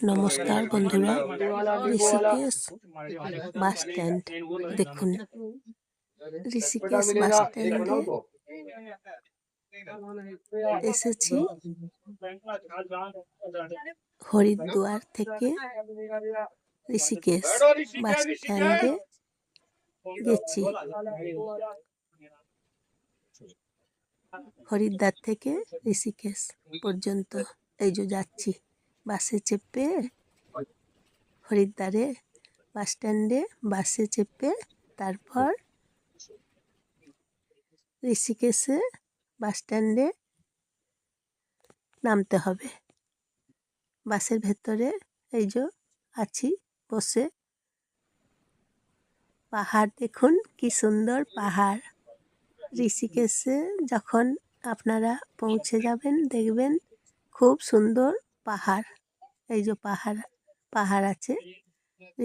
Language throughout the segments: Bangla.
নমস্কার বন্ধুরা, ঋষিকেশ বাস স্ট্যান্ড, দেখুন। ঋষিকেশ বাস স্ট্যান্ডে এসেছি হরিদ্বার থেকে ঋষিকেশ বাস স্ট্যান্ডে গেছি। হরিদ্বার থেকে ঋষিকেশ পর্যন্ত এই যে যাচ্ছি। বাসে চেপে হরিদ্বারে বাস স্ট্যান্ডে বাসে চেপে তারপর ঋষিকেশে বাস স্ট্যান্ডে নামতে হবে। বাসের ভেতরে এই যে আছি বসে। পাহাড় দেখুন কি সুন্দর পাহাড়। ঋষিকেশে যখন আপনারা পৌঁছে যাবেন দেখবেন খুব সুন্দর পাহাড়। এই যে পাহাড় পাহাড় আছে,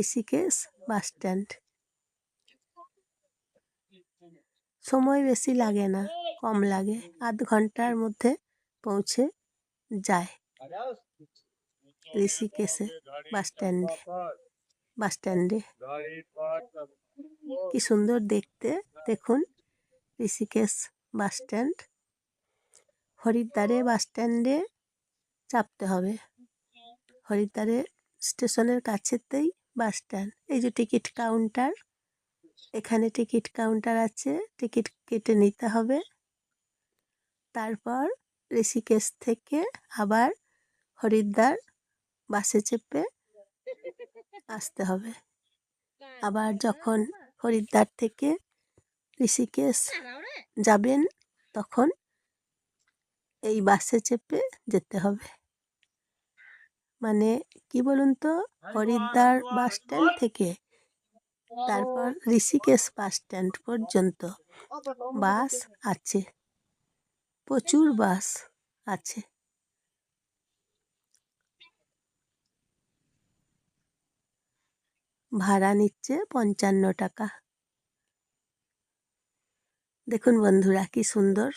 ঋষিকেশ বাস স্ট্যান্ড। সময় বেশি লাগে না, কম লাগে, আধ ঘণ্টার মধ্যে পৌঁছে যায়। ঋষিকেশে বাস স্ট্যান্ডে বাস স্ট্যান্ডে। কি সুন্দর দেখতে, দেখুন, ঋষিকেশ বাস স্ট্যান্ড। হরিদ্বারে বাস স্ট্যান্ডে চাপতে হবে। হরিদ্বারে স্টেশনের কাছেতেই বাস স্ট্যান্ড। এই যে টিকিট কাউন্টার, এখানে টিকিট কাউন্টার আছে, টিকিট কেটে নিতে হবে। তারপর ঋষিকেশ থেকে আবার হরিদ্বার বাসে চেপে আসতে হবে। আবার যখন হরিদ্বার থেকে ঋষিকেশ যাবেন, তখন এই বাসে চেপে যেতে হবে। মানে কি বলুন তো হরিদ্বার বাস স্ট্যান্ড থেকে তারপর ঋষিকেশ বাস স্ট্যান্ড পর্যন্ত বাস আছে। প্রচুর বাস আছে। ভাড়া নিচ্ছে পঞ্চান্ন টাকা। দেখুন বন্ধুরা কি সুন্দর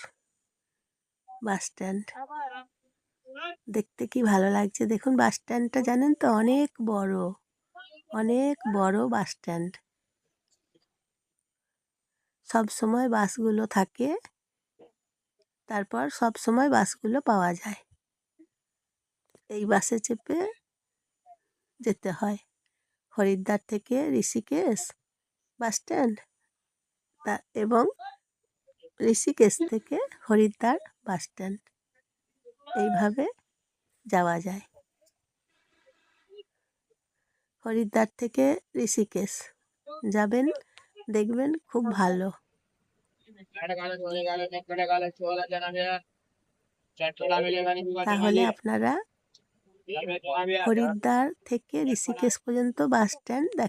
বাস স্ট্যান্ড দেখতে কি ভালো লাগছে? দেখুন, বাস স্ট্যান্ডটা জানেন তো, অনেক বড়। অনেক বড় বাস স্ট্যান্ড। সব সময় বাসগুলো থাকে। তারপর সব সময় বাসগুলো পাওয়া যায়। এই বাসে চেপে যেতে হয়। হরিদ্বার থেকে ঋষিকেশ বাস স্ট্যান্ড এবং ঋষিকেশ থেকে হরিদ্বার বাস স্ট্যান্ড। এইভাবে যাওয়া যায়। হরিদ্বার থেকে ঋষিকেশ যাবেন, দেখবেন খুব ভালো। তাহলে আপনারা হরিদ্বার থেকে ঋষিকেশ পর্যন্ত বাস স্ট্যান্ড